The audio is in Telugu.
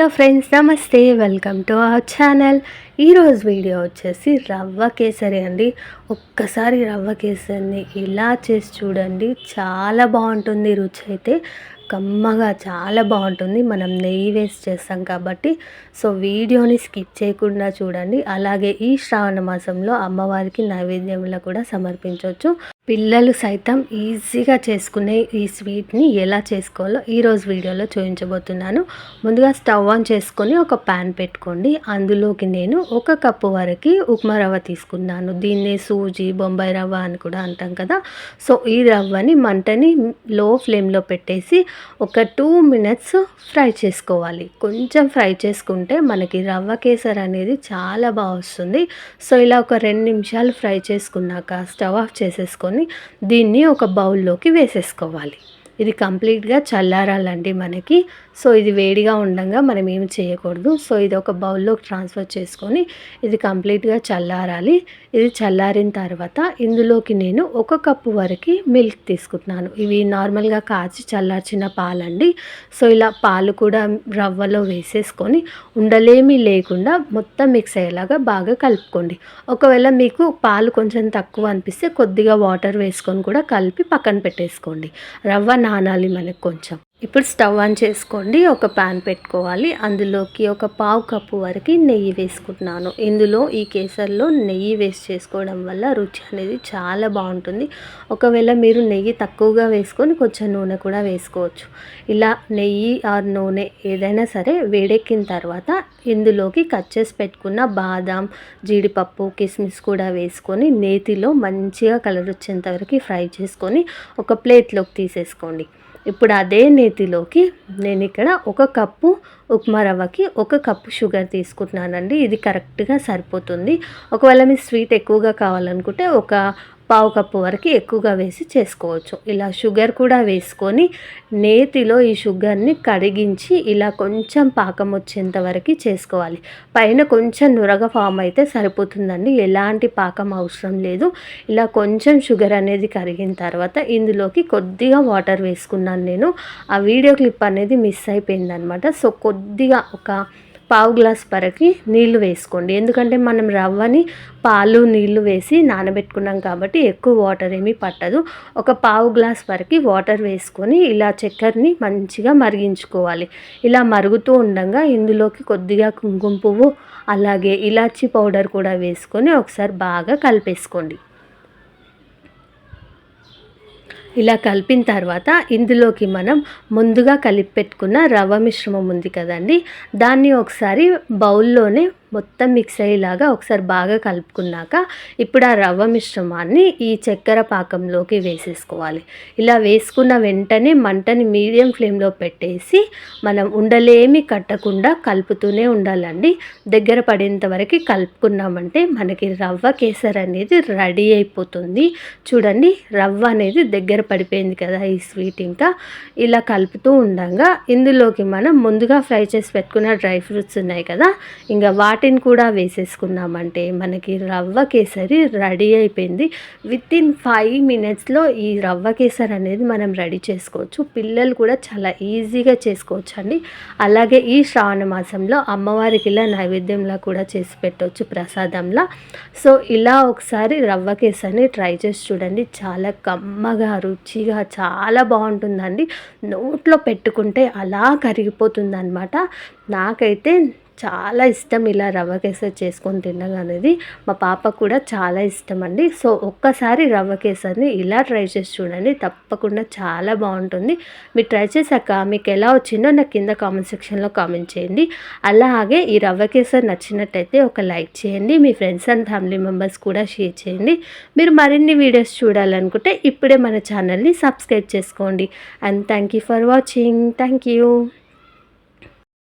హలో ఫ్రెండ్స్ నమస్తే వెల్కమ్ టు అవర్ ఛానల్. ఈరోజు వీడియో వచ్చేసి రవ్వ కేసరి అండి. ఒక్కసారి రవ్వ కేసరిని ఇలా చేసి చూడండి. చాలా బాగుంటుంది. రుచి అయితే కమ్మగా చాలా బాగుంటుంది. మనం నెయ్యి వేసి చేస్తాం కాబట్టి. సో వీడియోని స్కిప్ చేయకుండా చూడండి. అలాగే ఈ శ్రావణ మాసంలో అమ్మవారికి నైవేద్యంలో కూడా సమర్పించవచ్చు. పిల్లలు సైతం ఈజీగా చేసుకునే ఈ స్వీట్ని ఎలా చేసుకోవాలో ఈరోజు వీడియోలో చూపించబోతున్నాను. ముందుగా స్టవ్ ఆన్ చేసుకొని ఒక ప్యాన్ పెట్టుకోండి. అందులోకి నేను ఒక కప్పు వరకు ఉప్మా రవ్వ తీసుకున్నాను. దీన్నే సూజీ బొంబాయి రవ్వ అని కూడా అంటాం కదా. సో ఈ రవ్వని మంటని లో ఫ్లేమ్లో పెట్టేసి ఒక టూ మినిట్స్ ఫ్రై చేసుకోవాలి. కొంచెం ఫ్రై చేసుకుంటే మనకి రవ్వ కేసర్ అనేది చాలా బాగా వస్తుంది. సో ఇలా ఒక రెండు నిమిషాలు ఫ్రై చేసుకున్నాక స్టవ్ ఆఫ్ చేసేసుకొని దీన్ని ఒక బౌల్లోకి వేసేసుకోవాలి. ఇది కంప్లీట్గా చల్లారాలండి మనకి. సో ఇది వేడిగా ఉండగా మనం ఏమి చేయకూడదు. సో ఇది ఒక బౌల్లోకి ట్రాన్స్ఫర్ చేసుకొని ఇది కంప్లీట్గా చల్లారాలి. ఇది చల్లారిన తర్వాత ఇందులోకి నేను ఒక కప్పు వరకు మిల్క్ తీసుకుంటున్నాను. ఇవి నార్మల్గా కాచి చల్లార్చిన పాలండి. సో ఇలా పాలు కూడా రవ్వలో వేసేసుకొని ఉండలేమి లేకుండా మొత్తం మిక్స్ అయ్యేలాగా బాగా కలుపుకోండి. ఒకవేళ మీకు పాలు కొంచెం తక్కువ అనిపిస్తే కొద్దిగా వాటర్ వేసుకొని కూడా కలిపి పక్కన పెట్టేసుకోండి. రవ్వ నానాలి మనకు కొంచెం. ఇప్పుడు స్టవ్ ఆన్ చేసుకోండి ఒక ప్యాన్ పెట్టుకోవాలి. అందులోకి ఒక పావు కప్పు వరకు నెయ్యి వేసుకుంటున్నాను. ఇందులో ఈ కేసర్లో నెయ్యి వేస్ట్ చేసుకోవడం వల్ల రుచి అనేది చాలా బాగుంటుంది. ఒకవేళ మీరు నెయ్యి తక్కువగా వేసుకొని కొంచెం నూనె కూడా వేసుకోవచ్చు. ఇలా నెయ్యి ఆర్ నూనె ఏదైనా సరే వేడెక్కిన తర్వాత ఇందులోకి కట్ చేసి పెట్టుకున్న బాదాం జీడిపప్పు కిస్మిస్ కూడా వేసుకొని నేతిలో మంచిగా కలర్ వచ్చేంత వరకు ఫ్రై చేసుకొని ఒక ప్లేట్లోకి తీసేసుకోండి. ఇప్పుడు అదే నేతిలోకి నేను ఇక్కడ ఒక కప్పు ఉప్మా రవ్వకి ఒక కప్పు షుగర్ తీసుకుంటున్నానండి. ఇది కరెక్ట్గా సరిపోతుంది. ఒకవేళ మీ స్వీట్ ఎక్కువగా కావాలనుకుంటే ఒక పావు కప్పు వరకు ఎక్కువగా వేసి చేసుకోవచ్చు. ఇలా షుగర్ కూడా వేసుకొని నేతిలో ఈ షుగర్ని కడిగించి ఇలా కొంచెం పాకం వచ్చేంత వరకు చేసుకోవాలి. పైన కొంచెం నురగ ఫామ్ అయితే సరిపోతుందండి. ఎలాంటి పాకం అవసరం లేదు. ఇలా కొంచెం షుగర్ అనేది కరిగిన తర్వాత ఇందులోకి కొద్దిగా వాటర్ వేసుకున్నాను నేను. ఆ వీడియో క్లిప్ అనేది మిస్ అయిపోయిందనమాట. సో కొద్దిగా ఒక పావు గ్లాస్ వరకు నీళ్ళు వేసుకోండి. ఎందుకంటే మనం రవ్వని పాలు నీళ్ళు వేసి నానబెట్టుకున్నాం కాబట్టి ఎక్కువ వాటర్ ఏమీ పట్టదు. ఒక పావు గ్లాస్ వరకు వాటర్ వేసుకొని ఇలా చక్కెరని మంచిగా మరిగించుకోవాలి. ఇలా మరుగుతూ ఉండగా ఇందులోకి కొద్దిగా కుంకుమ పువ్వు అలాగే ఇలాచీ పౌడర్ కూడా వేసుకొని ఒకసారి బాగా కలిపేసుకోండి. ఇలా కలిపిన తర్వాత ఇందులోకి మనం ముందుగా కలిపి పెట్టుకున్న రవ్వ మిశ్రమం ఉంది కదండి. దాన్ని ఒకసారి బౌల్లోనే మొత్తం మిక్స్ అయ్యేలాగా ఒకసారి బాగా కలుపుకున్నాక ఇప్పుడు ఆ రవ్వ మిశ్రమాన్ని ఈ చక్కెర పాకంలోకి వేసేసుకోవాలి. ఇలా వేసుకున్న వెంటనే మంటని మీడియం ఫ్లేమ్లో పెట్టేసి మనం ఉండలేమి కట్టకుండా కలుపుతూనే ఉండాలండి. దగ్గర పడేంత వరకు కలుపుకున్నామంటే మనకి రవ్వ కేసర్ అనేది రెడీ అయిపోతుంది. చూడండి రవ్వ అనేది దగ్గర పడిపోయింది కదా ఈ స్వీట్ ఇంకా. ఇలా కలుపుతూ ఉండగా ఇందులోకి మనం ముందుగా ఫ్రై చేసి పెట్టుకున్న డ్రై ఫ్రూట్స్ ఉన్నాయి కదా ఇంకా వాటి వాటిని కూడా వేసేసుకున్నామంటే మనకి రవ్వ కేసరి రెడీ అయిపోయింది. విత్ ఇన్ ఫైవ్ మినిట్స్లో ఈ రవ్వ కేసరి అనేది మనం రెడీ చేసుకోవచ్చు. పిల్లలు కూడా చాలా ఈజీగా చేసుకోవచ్చు అండి అలాగే ఈ శ్రావణ మాసంలో అమ్మవారికి ఇలా నైవేద్యంలా కూడా చేసి పెట్టవచ్చు ప్రసాదంలా. సో ఇలా ఒకసారి రవ్వ కేసరిని ట్రై చేసి చూడండి. చాలా కమ్మగా రుచిగా చాలా బాగుంటుందండి. నోట్లో పెట్టుకుంటే అలా కరిగిపోతుంది అనమాట నాకైతే చాలా ఇష్టం ఇలా రవ్వ కేసరి చేసుకొని తినడం అనేది. మా పాప కూడా చాలా ఇష్టం అండి సో ఒక్కసారి రవ్వ కేసరిని ఇలా ట్రై చేసి చూడండి. తప్పకుండా చాలా బాగుంటుంది. మీరు ట్రై చేశాక మీకు ఎలా వచ్చిందో నాకు కింద కామెంట్ సెక్షన్లో కామెంట్ చేయండి. అలాగే ఈ రవ్వ కేసరి నచ్చినట్టయితే ఒక లైక్ చేయండి. మీ ఫ్రెండ్స్ అండ్ ఫ్యామిలీ మెంబర్స్ కూడా షేర్ చేయండి. మీరు మరిన్ని వీడియోస్ చూడాలనుకుంటే ఇప్పుడే మన ఛానల్ని సబ్స్క్రైబ్ చేసుకోండి. And thank you for watching. Thank you.